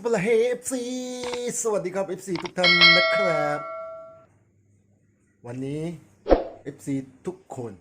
สวัสดีเอฟซีสวัสดีครับ FC ทุกท่านนะครับ วันนี้ FC ทุกคน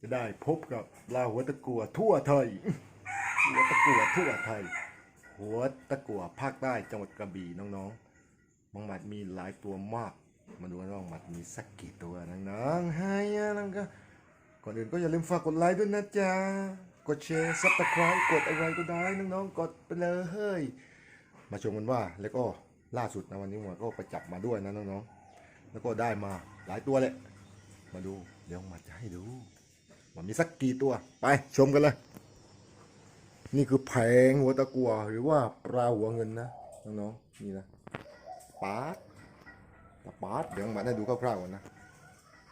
จะได้พบกับลาหัวตะกัวทั่วไทย หัวตะกัวทั่วไทย หัวตะกัวภาคใต้จังหวัดกระบี่น้องๆบางหมัดมีหลายตัวมาก มาดูว่าน้องหมัดมีสักกี่ตัวน้องๆให้น้องก็ก่อนอื่นก็อย่าลืมฝากกดไลค์ด้วยนะจ๊ะกดแชร์ซับสไครต์กดอะไรก็ได้น้องๆกดไปเลยเฮ้ย มาชมกันว่าแล้วก็ล่าสุดนะวันนี้หมก็ไปจับมาด้วยนะน้องๆ แล้วก็ได้มาหลายตัวเลย มาดูเดี๋ยวมาจะให้ดูว่ามีสักกี่ตัวไปชมกันเลย นี่คือแผงหัวตะกัวหรือว่าปลาหัวเงินนะน้องๆนี่นะปาดตปาดเดี๋ยวมาให้ดูคร่าวๆก่อนนะ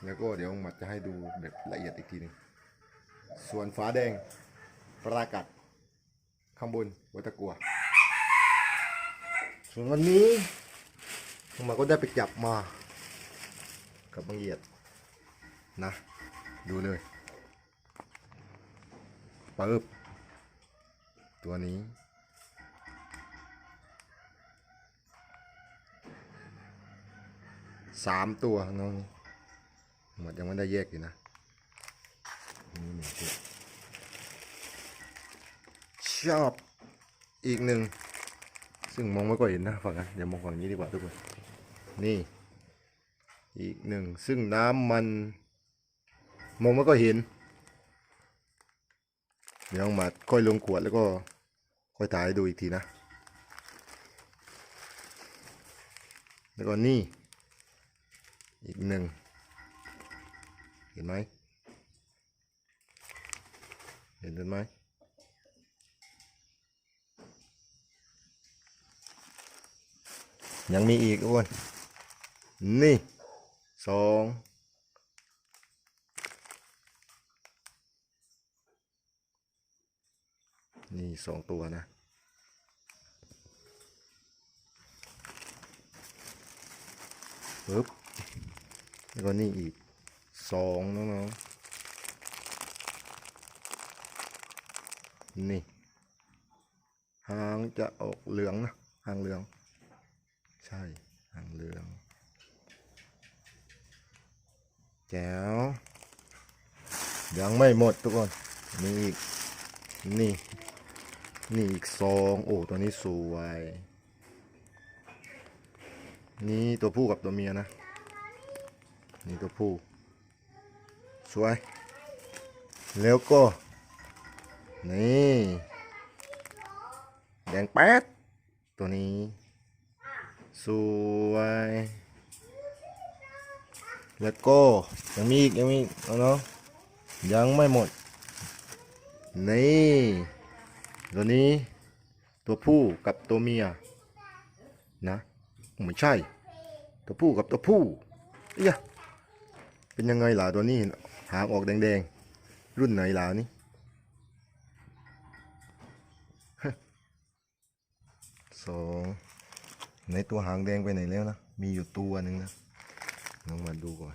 แล้วก็เดี๋ยวมาจะให้ดูแบบละเอียดอีกทีหนึงส่วนฝาแดงปลากัดข้างบนหัวตะกัว ส่วนวันนี้ผมก็ได้ไปจับมากับบางเหยียดนะ ดูเลยปึ๊บตัวนี้ สามตัวน้องหมดยังไม่ได้แยกอยู่นะนี่หนึ่งตัวชอบอีกหนึ่ง ซึ่งมองไม่ค่อยเห็นนะฝั่งนั้นเดี๋ยวมองฝั่งนี้ดีกว่าทุกคน นี่ อีกหนึ่ง ซึ่งน้ำมัน มองไม่ค่อยเห็น เดี๋ยวมาค่อยลงขวดแล้วก็ค่อยถ่ายดูอีกทีนะ แล้วก็นี่ อีกหนึ่ง เห็นไหมเห็นไหม ยังมีอีกอ้วนนี่สองนี่สองตัวนะ ปึ๊บ แล้วก็นี่อีกสองน้องๆนี่ หางจะออกเหลืองนะ หางเหลือง ใช่หางเหลือง แจ๋ว ยังไม่หมดทุกคน มีอีก นี่ นี่อีกสองโอ้ ตัวนี้สวย นี่ตัวผู้กับตัวเมียนะ นี่ตัวผู้ สวย แล้วก็ นี่ แดงแป๊ดตัวนี้ สวย แล้วก็ยังมีอีกยังมีอีกเอาเนาะยังไม่หมด นี่ตัวนี้ ตัวผู้กับตัวเมียนะไม่ใช่ ตัวผู้กับตัวผู้เอ้ยเป็นยังไงล่ะตัวนี้หางออกแดงๆ รุ่นไหนล่ะนี่สอง ในตัวหางแดงไปไหนแล้วนะ มีอยู่ตัวหนึ่งนะลองมาดูก่อน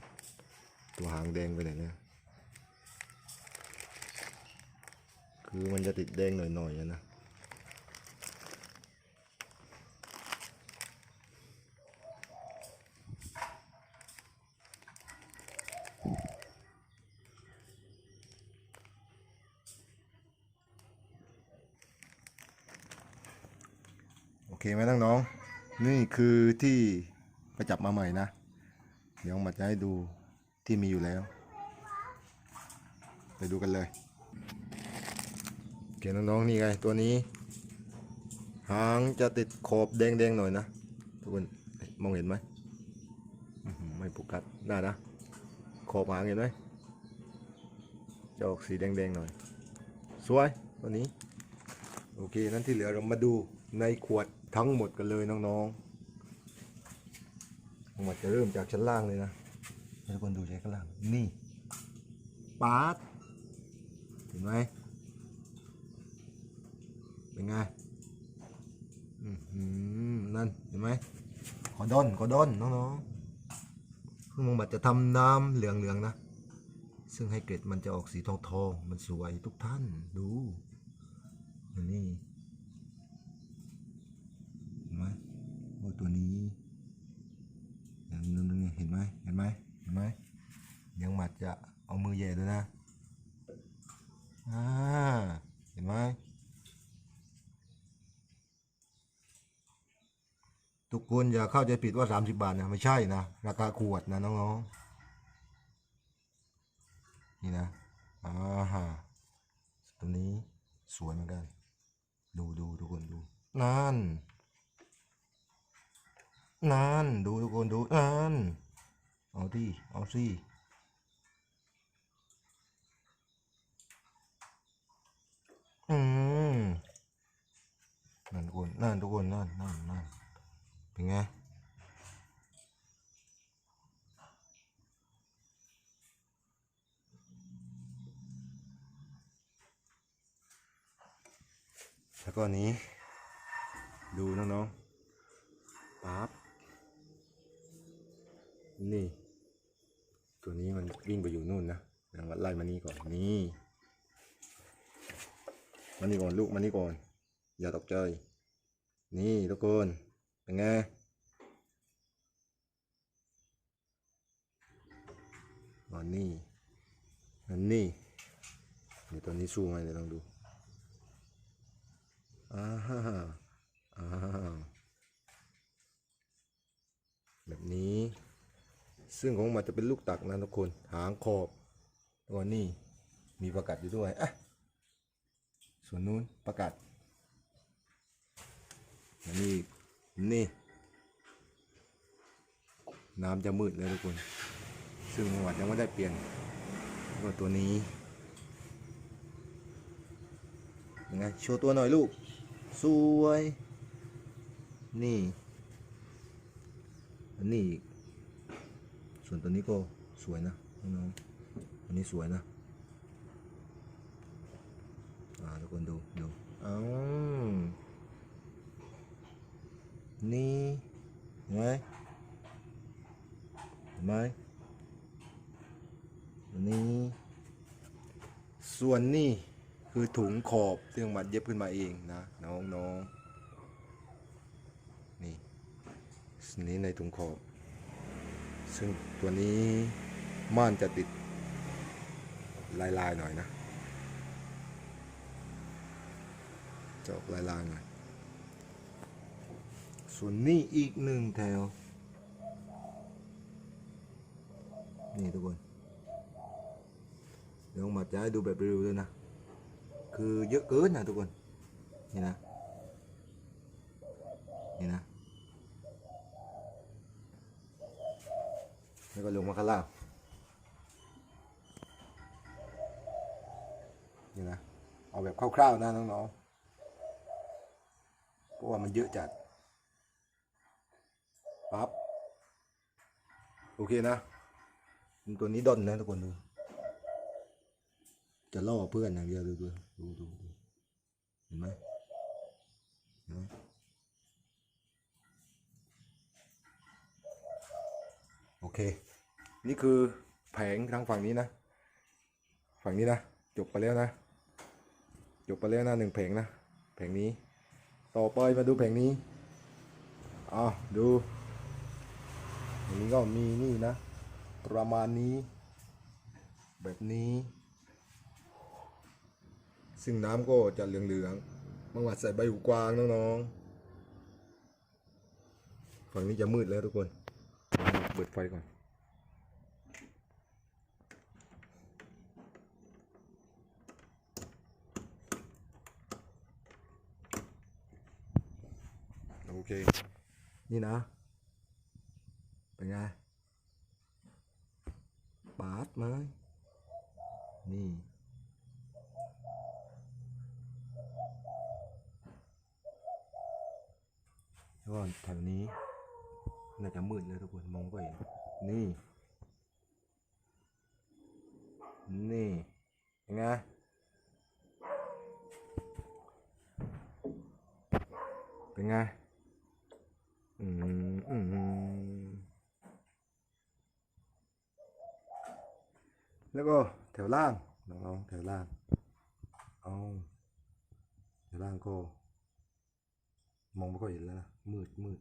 ตัวหางแดงไปไหนแล้ว คือมันจะติดแดงหน่อยๆนะ โอเคไหมน้องๆ นี่คือที่ไปจับมาใหม่นะ เดี๋ยวมาจะให้ดูที่มีอยู่แล้ว ไปดูกันเลยโอเคน้องๆนี่ไงตัวนี้ หางจะติดขอบแดงๆหน่อยนะทุกคนมองเห็นไหมไม่โฟกัสได้นะ ขอบหางเห็นไหมจะออกสีแดงๆหน่อย สวยตัวนี้ โอเค นั้นที่เหลือเรามาดูในขวด ทั้งหมดกันเลยน้องๆทั้งหมดจะเริ่มจากชั้นล่างเลยนะให้ทุกคนดูชั้นล่าง นี่ปาร์ตเห็นไหมเป็นไงอื้อหือนั่นเห็นไหมขอดอนขอดอนน้องๆคือมองบัดจะทำน้ำเหลืองๆนะ ซึ่งให้เกล็ดมันจะออกสีทองๆ มันสวยทุกท่านดูนนี้ ไหม ว่าตัวนี้ย่างนึงนึงเห็นไหมเห็นไหมเห็นไหมยังหมัดจะเอามือแหย่ด้วยนะอ่าเห็นไหมทุกคนอย่าเข้าใจผิดว่า 30 บาทนะไม่ใช่นะ ราคาขวดนะน้องๆนี่นะอ่าฮะตัวนี้สวยเหมือนกัน ดูดูทุกคนดูนั่น นั่นดูทุกคนดูนั่นเอาดิเอาสิอืมนั่นทุกคนนั่นทุกคนนั่นนั่นนั่นเป็นไงแล้วก็นนี้ ดูน้องๆ นี่ ตัวนี้มันวิ่งไปอยู่นู่นนะเดี๋ยวไล่มานี่ก่อนนี่มานี่ก่อนลูกมานี่ก่อน อย่าตกใจ นี่ทุกคนเป็นไงอ๋อนี่อันนี่เดี๋ยวตัวนี้สู้ไหมเดี๋ยวลองดูอ้าวอ้าวแบบนี้ ซึ่งของมันจะเป็นลูกตักนะทุกคน หางขอบแล้วนี่มีประกัดอยู่ด้วยอะส่วนนู้นประกัดอันนี้นี่ น้ำจะมืดเลยทุกคน ซึ่งจังหวัดยังไม่ได้เปลี่ยนก็ตัวนี้ยังไงโชว์ตัวหน่อยลูก สวย นี่ อันนี้อีก ส่วนตัวนี้ก็สวยนะน้องอันนี้สวยนะอ่าทุกคนดูดูอ้าวนี่เห็นไหมเห็นไหมนนี้ส่วนนี่คือถุงขอบที่มัดเย็บขึ้นมาเองนะน้องน้องนี่นนี้ในถุงขอบ ซึ่งตัวนี้ม่านจะติดลายลายหน่อยนะ จะออกลายลายหน่อย ส่วนนี้อีกหนึ่งแถว นี่ทุกคน เดี๋ยวมาจะให้ดูแบบรีวิวด้วยนะ คือเยอะเกินนะทุกคน นี่นะ นี่นะ แล้วก็ลงมาข้างล่างนี่นะเอาแบบคร่าวๆนะน้องๆเพราะว่ามันเยอะจัดปั๊บโอเคนะ ตัวนี้ดอนนะทุกคนดู จะล่อเพื่อนอย่างเดียวดูดูดูดูดูเห็นไหมเห็นไหมโอเค นี่คือแผงทางฝั่งนี้นะ ฝั่งนี้นะ จบไปแล้วนะ จบไปแล้วนะหนึ่งแผงนะ แผงนี้ ต่อไปมาดูแผงนี้อ่าดูอันนี้ก็มีนี่นะ ประมาณนี้ แบบนี้ ซึ่งน้ำก็จะเหลืองๆบางวัดใส่ใบหูกวางน้องๆ ฝั่งนี้จะมืดแล้วทุกคน เปิดไฟก่อน โอเคนี่นะเป็นไงบาดไหมนี่แล้วก็แถวนี้น่าจะมืดเลยทุกคนมองก็เห็นนี่ นี่เป็นไงเป็นไง แล้วก็แถวล่างน้องๆแถวล่างเอาแถวล่างก็ มองไม่ค่อยเห็นแล้วนะมืดมืด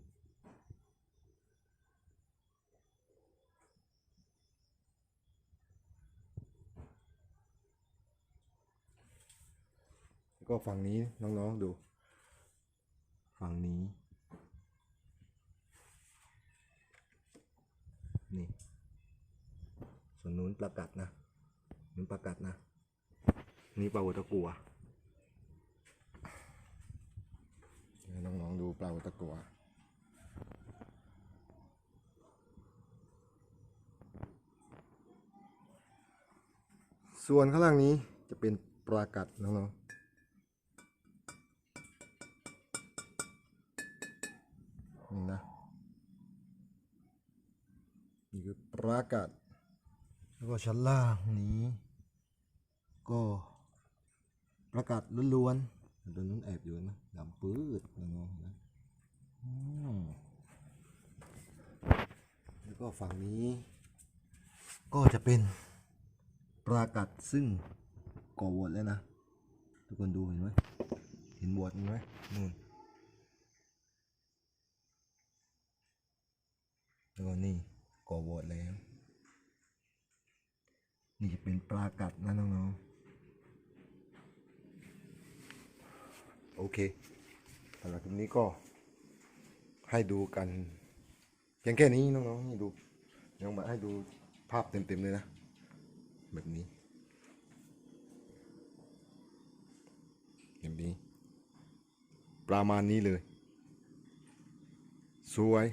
แล้วก็ฝั่งนี้น้องๆดู ฝั่งนี้ นี่ส่วนนู้นประกัดนะ นู้นประกัดนะ นี่ปลาหัวตะกัวน้องๆดูปลาหัวตะกัวส่วนข้างล่างนี้จะเป็นปลากัดน้องๆนี่นะนี่คือปลากัดแล้วก็ชั้นล่างนี้ ก็ประกาศล้วนๆตัวนู้นแอบอยู่นะดำปื้ดน้องนะแล้วก็ฝั่งนี้ ก็จะเป็นปรากัดซึ่งก่อวอดแล้วนะ ทุกคนดูเห็นไหมเห็นวอดไหมนู่นแล้วก็นี่ก่อวอดแล้ว นี่จะเป็นปลากัดนะน้องๆ โอเคสำหรับคลิปนี้ก็ให้ดูกันเพียงแค่นี้น้องๆนี่ดูยังมาให้ดูภาพเต็มๆเลยนะ แบบนี้แบบนี้ ประมาณนี้เลย สวย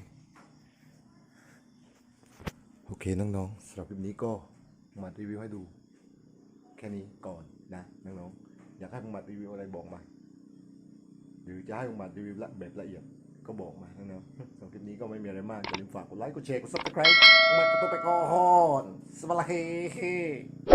โอเคน้องๆสำหรับคลิปนี้ก็มารีวิวให้ดู แค่นี้ก่อนนะน้องๆอยากให้ผมมารีวิวอะไรบอกมา หรือจะให้ผมมารีวิวละแบบละเอียดก็บอกมาน้องๆสำหรับคลิปนี้ก็ไม่มีอะไรมากอย่าลืมฝากกดไลค์กดแชร์กดซับสไครต์มากดตัวไปก่อนสวัสดี